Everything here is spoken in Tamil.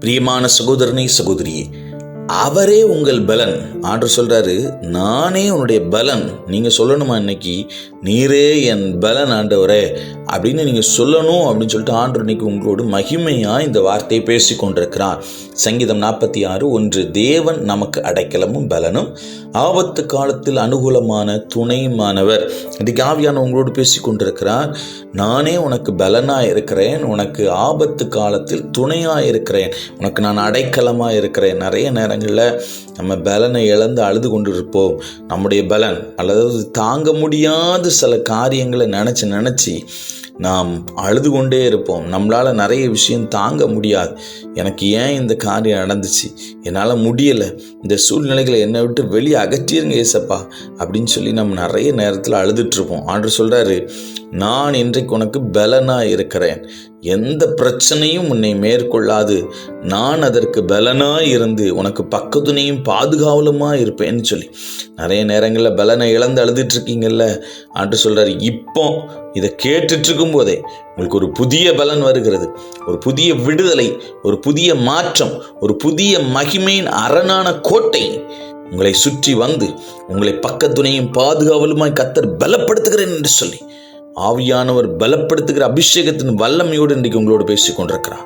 பிரியமான சகோதரனே சகோதரியே அவரே உங்கள் பலன். ஆண்டு சொல்றாரு நானே உன்னுடைய பலன். நீங்க சொல்லணுமா இன்னைக்கு? நீரே என் பலன் ஆண்டவரே. அப்படின்னு நீங்கள் சொல்லணும் அப்படின்னு சொல்லிட்டு ஆண்டு இன்னைக்கு உங்களோடு மகிமையாக இந்த வார்த்தையை பேசி கொண்டிருக்கிறார். சங்கீதம் நாற்பத்தி ஆறு ஒன்று தேவன் நமக்கு அடைக்கலமும் பலனும் ஆபத்து காலத்தில் அனுகூலமான துணையுமானவர் இன்றைக்கு ஆவியான உங்களோடு பேசி கொண்டிருக்கிறார். நானே உனக்கு பலனாக இருக்கிறேன் உனக்கு ஆபத்து காலத்தில் துணையாக இருக்கிறேன் உனக்கு நான் அடைக்கலமாக இருக்கிறேன். நிறைய நேரங்களில் நம்ம பலனை இழந்து அழுது கொண்டு இருப்போம் நம்முடைய பலன் அல்லது தாங்க முடியாத சில காரியங்களை நினச்சி நினச்சி நாம் அழுது கொண்டே இருப்போம். நம்மளால் நிறைய விஷயம் தாங்க முடியாது. எனக்கு ஏன் இந்த காரியம் நடந்துச்சு? என்னால் முடியலை. இந்த சூழ்நிலைகளை என்னை விட்டு வெளியே அகற்றிருங்க ஏசப்பா அப்படின்னு சொல்லி நம்ம நிறைய நேரத்தில் அழுதுட்ருப்போம் ஆண்டு சொல்கிறாரு நான் இன்றைக்கு உனக்கு பலனாக இருக்கிறேன் எந்த பிரச்சனையும் உன்னை மேற்கொள்ளாது. நான் அதற்கு பலனாக இருந்து உனக்கு பக்கத்துணையும் பாதுகாவலுமாக இருப்பேன்னு சொல்லி. நிறைய நேரங்களில் பலனை இழந்து அழுதுட்டுருக்கீங்கல்ல ஆண்டு சொல்கிறாரு இப்போ இதை கேட்டுட்ருக்கும் போதே உங்களுக்கு ஒரு புதிய பலன் வருகிறது. ஒரு புதிய விடுதலை ஒரு புதிய மாற்றம் ஒரு புதிய மகிமையின் அரணான கோட்டை உங்களை சுற்றி வந்து உங்களை பக்கத்துணையும் பாதுகாவலுமாய் கத்தர் பலப்படுத்துகிறேன் என்று சொல்லி. ஆவியானவர் பலப்படுத்துகிற அபிஷேகத்தின் வல்லமையோடு இன்றைக்கு உங்களோடு பேசிக் கொண்டிருக்கிறார்